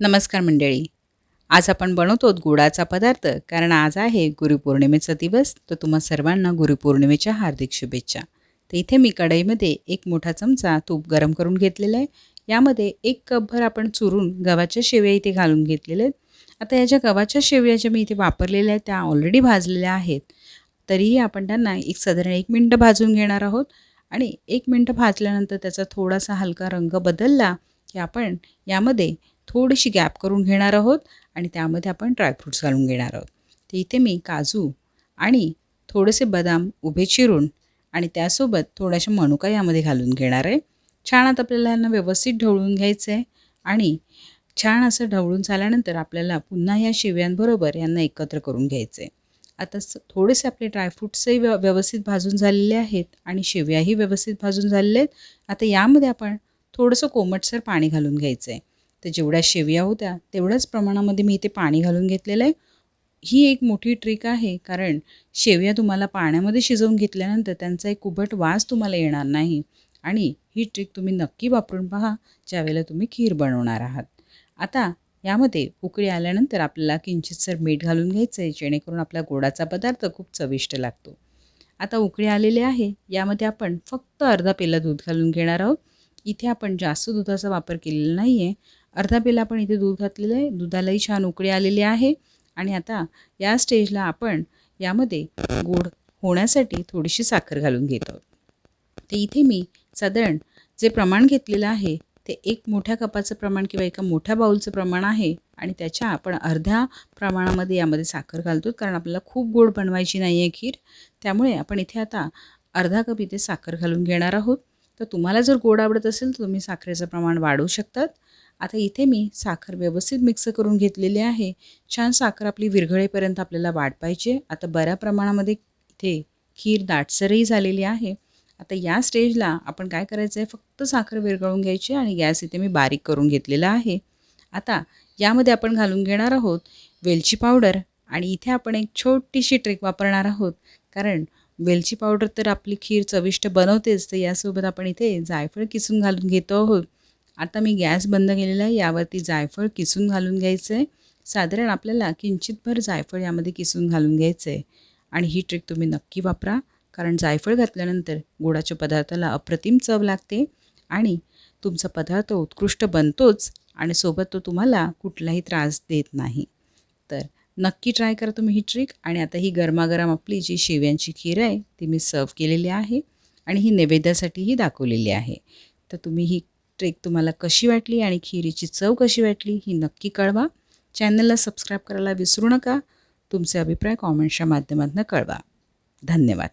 नमस्कार मंडळी. आज आपण बनवतो गुळाचा पदार्थ कारण आज आहे गुरुपौर्णिमेचा दिवस तर तुम्हा सर्वांना गुरुपौर्णिमेच्या हार्दिक शुभेच्छा. तर इथे मी कढईमध्ये एक मोठा चमचा तूप गरम करून घेतलेला आहे. यामध्ये एक कपभर आपण चुरून गव्हाच्या शेवया इथे घालून घेतलेल्या आहेत. आता या ज्या गव्हाच्या शेवया ज्या मी इथे वापरलेल्या आहेत त्या ऑलरेडी भाजलेल्या आहेत. तरीही आपण त्यांना एक साधारण एक मिनटं भाजून घेणार आहोत. आणि एक मिनटं भाजल्यानंतर त्याचा थोडासा हलका रंग बदलला की आपण यामध्ये थोडीशी गॅप करून घेणार आहोत आणि त्यामध्ये आपण ड्रायफ्रूट्स घालून घेणार आहोत. तर इथे मी काजू आणि थोडेसे बदाम उभे चिरून आणि त्यासोबत थोड्याशा मनुका यामध्ये घालून घेणार आहे. छान आता आपल्याला यांना व्यवस्थित ढवळून घ्यायचं आहे आणि छान असं ढवळून झाल्यानंतर आपल्याला पुन्हा या शेव्यांबरोबर यांना एकत्र करून घ्यायचं आहे. आता स थोडेसे आपले ड्रायफ्रूट्सही व्य व्यवस्थित भाजून झालेले आहेत आणि शेव्याही व्यवस्थित भाजून झालेले आहेत. आता यामध्ये आपण थोडंसं कोमटसर पाणी घालून घ्यायचं आहे. तर जेवढ्या शेवया होत्या तेवढ्याच प्रमाणामध्ये मी इथे पाणी घालून घेतलेलं आहे. ही एक मोठी ट्रिक आहे कारण शेवया तुम्हाला पाण्यामध्ये शिजवून घेतल्यानंतर त्यांचा एक कुबट वास तुम्हाला येणार नाही. आणि ही ट्रिक तुम्ही नक्की वापरून पहा ज्यावेळेला तुम्ही खीर बनवणार आहात. आता यामध्ये उकळी आल्यानंतर आपल्याला किंचितसर मीठ घालून घ्यायचं आहे जेणेकरून आपला गोडाचा पदार्थ खूप चविष्ट लागतो. आता उकळी आलेली आहे यामध्ये आपण फक्त अर्धा पेला दूध घालून घेणार आहोत. इथे आपण जास्त दुधाचा वापर केलेला नाही आहे अर्धा पेला आपण इथे दूध घातलेलं आहे. दुधालाही छान उकळी आलेली आहे. आणि आता या स्टेजला आपण यामध्ये गोड होण्यासाठी थोडीशी साखर घालून घेत आहोत. तर इथे मी साधारण जे प्रमाण घेतलेलं आहे ते एक मोठ्या कपाचं प्रमाण किंवा एका मोठ्या बाऊलचं प्रमाण आहे. आणि त्याच्या आपण अर्ध्या प्रमाणामध्ये यामध्ये साखर घालतो. कारण आपल्याला खूप गोड बनवायची नाही आहे खीर. त्यामुळे आपण इथे आता अर्धा कप इथे साखर घालून घेणार आहोत. तर तुम्हाला जर गोड आवडत असेल तर तुम्ही साखरेचं प्रमाण वाढवू शकतात. आता इथे मी साखर व्यवस्थित मिक्स करून घेतलेली आहे. छान साखर आपली विरघळेपर्यंत आपल्याला वाढ पाहिजे. आता बऱ्या प्रमाणामध्ये इथे खीर दाटसरही झालेली आहे. आता या स्टेजला आपण काय करायचं आहे फक्त साखर विरघळून घ्यायची आणि गॅस इथे मी बारीक करून घेतलेला आहे. आता यामध्ये आपण घालून घेणार आहोत वेलची पावडर आणि इथे आपण एक छोटीशी ट्रिक वापरणार आहोत. कारण वेलची पावडर तर आपली खीर चविष्ट बनवतेच तर यासोबत आपण इथे जायफळ किसून घालून घेतो आहोत. आता मी गॅस बंद केलेला आहे यावरती जायफळ किसून घालून घ्यायचं आहे साधारण आपल्याला किंचितभर जायफळ यामध्ये किसून घालून घ्यायचं आहे आणि ही ट्रिक तुम्ही नक्की वापरा कारण जायफळ घातल्यानंतर गोडाच्या पदार्थाला अप्रतिम चव लागते आणि तुमचा पदार्थ उत्कृष्ट बनतोच आणि सोबत तो तुम्हाला कुठलाही त्रास देत नाही. तर नक्की ट्राय करा तुम्ही ही ट्रिक. आणि आता ही गरमागरम आपली जी शेव्यांची खीर आहे ती मी सर्व केलेली आहे. आणि ही नैवेद्यासाठीही दाखवलेली आहे. तर तुम्ही ही ट्रेक तुम्हाला कशी वाटली आणि खिरीची चव कशी वाटली ही नक्की कळवा. चॅनलला सबस्क्राईब करायला विसरू नका. तुमचे अभिप्राय कॉमेंट्सच्या माध्यमातून कळवा. धन्यवाद.